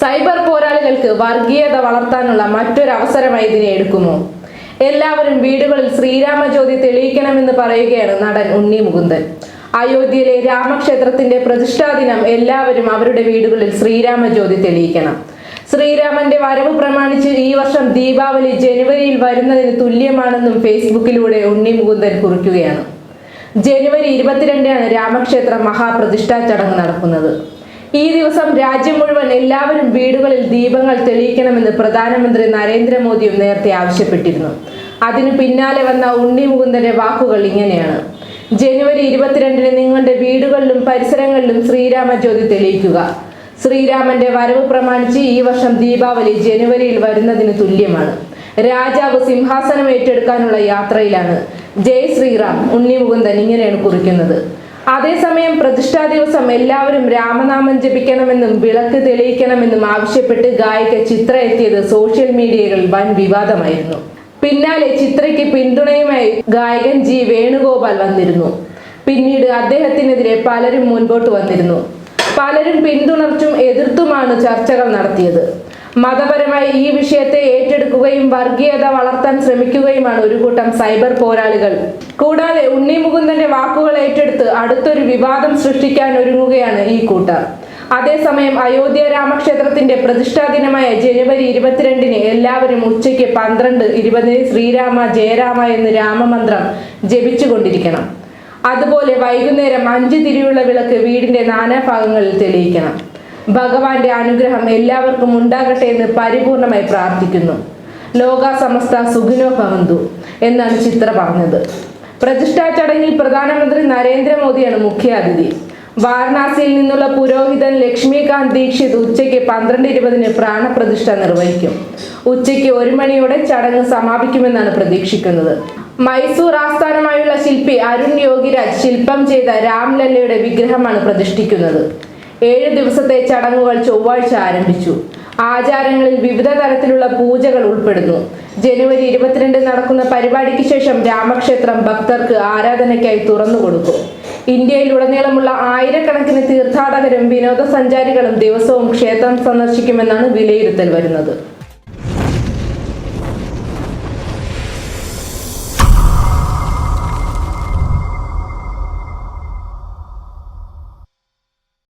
Cyber പോരാളികൾക്ക് വർഗീയത വളർത്താനുള്ള മറ്റൊരു അവസരമായി ഇതിനെ എടുക്കുമോ എല്ലാവരും വീടുകളിൽ ശ്രീരാമജ്യോതി തെളിയിക്കണമെന്ന് പറയുകയാണ് നടൻ ഉണ്ണി മുകുന്ദൻ. അയോധ്യയിലെ രാമക്ഷേത്രത്തിന്റെ പ്രതിഷ്ഠാ ദിനം എല്ലാവരും അവരുടെ വീടുകളിൽ ശ്രീരാമജ്യോതി തെളിയിക്കണം. ശ്രീരാമന്റെ വരവ് പ്രമാണിച്ച് ഈ വർഷം ദീപാവലി ജനുവരിയിൽ വരുന്നതിന് തുല്യമാണെന്നും ഫേസ്ബുക്കിലൂടെ ഉണ്ണി മുകുന്ദൻ കുറിക്കുകയാണ്. ജനുവരി ഇരുപത്തിരണ്ടിനാണ് രാമക്ഷേത്ര മഹാപ്രതിഷ്ഠാ ചടങ്ങ് നടക്കുന്നത്. ഈ ദിവസം രാജ്യം മുഴുവൻ എല്ലാവരും വീടുകളിൽ ദീപങ്ങൾ തെളിയിക്കണമെന്ന് പ്രധാനമന്ത്രി നരേന്ദ്രമോദിയും നേരത്തെ ആവശ്യപ്പെട്ടിരുന്നു. അതിനു പിന്നാലെ വന്ന ഉണ്ണി മുകുന്ദന്റെ വാക്കുകൾ ഇങ്ങനെയാണ്. ജനുവരി ഇരുപത്തിരണ്ടിന് നിങ്ങളുടെ വീടുകളിലും പരിസരങ്ങളിലും ശ്രീരാമ ജ്യോതി തെളിയിക്കുക. ശ്രീരാമന്റെ വരവ് പ്രമാണിച്ച് ഈ വർഷം ദീപാവലി ജനുവരിയിൽ വരുന്നതിന് തുല്യമാണ്. രാജാവ് സിംഹാസനം ഏറ്റെടുക്കാനുള്ള യാത്രയിലാണ്. ജയ് ശ്രീറാം ഉണ്ണി മുകുന്ദൻ ഇങ്ങനെയാണ് കുറിക്കുന്നത്. അതേസമയം പ്രതിഷ്ഠാ ദിവസം എല്ലാവരും രാമനാമം ജപിക്കണമെന്നും വിളക്ക് തെളിയിക്കണമെന്നും ആവശ്യപ്പെട്ട് ഗായിക ചിത്ര എത്തിയത് സോഷ്യൽ മീഡിയകളിൽ വൻ വിവാദമായിരുന്നു. പിന്നാലെ ചിത്രയ്ക്ക് പിന്തുണയുമായി ഗായകൻ ജി വേണുഗോപാൽ വന്നിരുന്നു. പിന്നീട് അദ്ദേഹത്തിനെതിരെ പലരും മുൻപോട്ട് വന്നിരുന്നു. പലരും പിന്തുണർച്ചും എതിർത്തുമാണ് ചർച്ചകൾ നടത്തിയത്. മതപരമായി ഈ വിഷയത്തെ ഏറ്റെടുക്കുകയും വർഗീയത വളർത്താൻ ശ്രമിക്കുകയുമാണ് ഒരു കൂട്ടം സൈബർ പോരാളികൾ. കൂടാതെ ഉണ്ണി മുകുന്ദന്റെ വാക്കുകൾ ഏറ്റെടുത്ത് അടുത്തൊരു വിവാദം സൃഷ്ടിക്കാൻ ഒരുങ്ങുകയാണ് ഈ കൂട്ടർ. അതേസമയം അയോധ്യ രാമക്ഷേത്രത്തിന്റെ പ്രതിഷ്ഠാ ദിനമായ ജനുവരി ഇരുപത്തിരണ്ടിന് എല്ലാവരും ഉച്ചയ്ക്ക് പന്ത്രണ്ട് ഇരുപതിന് ശ്രീരാമ ജയരാമ എന്ന് രാമമന്ത്രം ജപിച്ചുകൊണ്ടിരിക്കണം. അതുപോലെ വൈകുന്നേരം അഞ്ച് തിരിയുള്ള വിളക്ക് വീടിന്റെ നാനാഭാഗങ്ങളിൽ തെളിയിക്കണം. ഭഗവാന്റെ അനുഗ്രഹം എല്ലാവർക്കും ഉണ്ടാകട്ടെ എന്ന് പരിപൂർണമായി പ്രാർത്ഥിക്കുന്നു. ലോക സമസ്ത സുഖിനോ ഭവന്തു എന്നാണ് ചിത്ര പറഞ്ഞത്. പ്രതിഷ്ഠാ ചടങ്ങിൽ പ്രധാനമന്ത്രി നരേന്ദ്രമോദിയാണ് മുഖ്യാതിഥി. വാരണാസിയിൽ നിന്നുള്ള പുരോഹിതൻ ലക്ഷ്മികാന്ത് ദീക്ഷിത് ഉച്ചയ്ക്ക് പന്ത്രണ്ട് ഇരുപതിന് പ്രാണപ്രതിഷ്ഠ നിർവഹിക്കും. ഉച്ചയ്ക്ക് ഒരു മണിയോടെ ചടങ്ങ് സമാപിക്കുമെന്നാണ് പ്രതീക്ഷിക്കുന്നത്. മൈസൂർ ആസ്ഥാനമായുള്ള ശില്പി അരുൺ യോഗിരാജ് ശില്പം ചെയ്ത രാംലല്ലയുടെ വിഗ്രഹമാണ് പ്രതിഷ്ഠിക്കുന്നത്. ഏഴ് ദിവസത്തെ ചടങ്ങുകൾ ചൊവ്വാഴ്ച ആരംഭിച്ചു. ആചാരങ്ങളിൽ വിവിധ തരത്തിലുള്ള പൂജകൾ ഉൾപ്പെടുന്നു. ജനുവരി ഇരുപത്തിരണ്ട് നടക്കുന്ന പരിപാടിക്ക് ശേഷം രാമക്ഷേത്രം ഭക്തർക്ക് ആരാധനയ്ക്കായി തുറന്നു കൊടുക്കും. ഇന്ത്യയിൽ ഇന്ത്യയിലുടനീളമുള്ള ആയിരക്കണക്കിന് തീർത്ഥാടകരും വിനോദസഞ്ചാരികളും ദിവസവും ക്ഷേത്രം സന്ദർശിക്കുമെന്നാണ് വിലയിരുത്തൽ വരുന്നത്.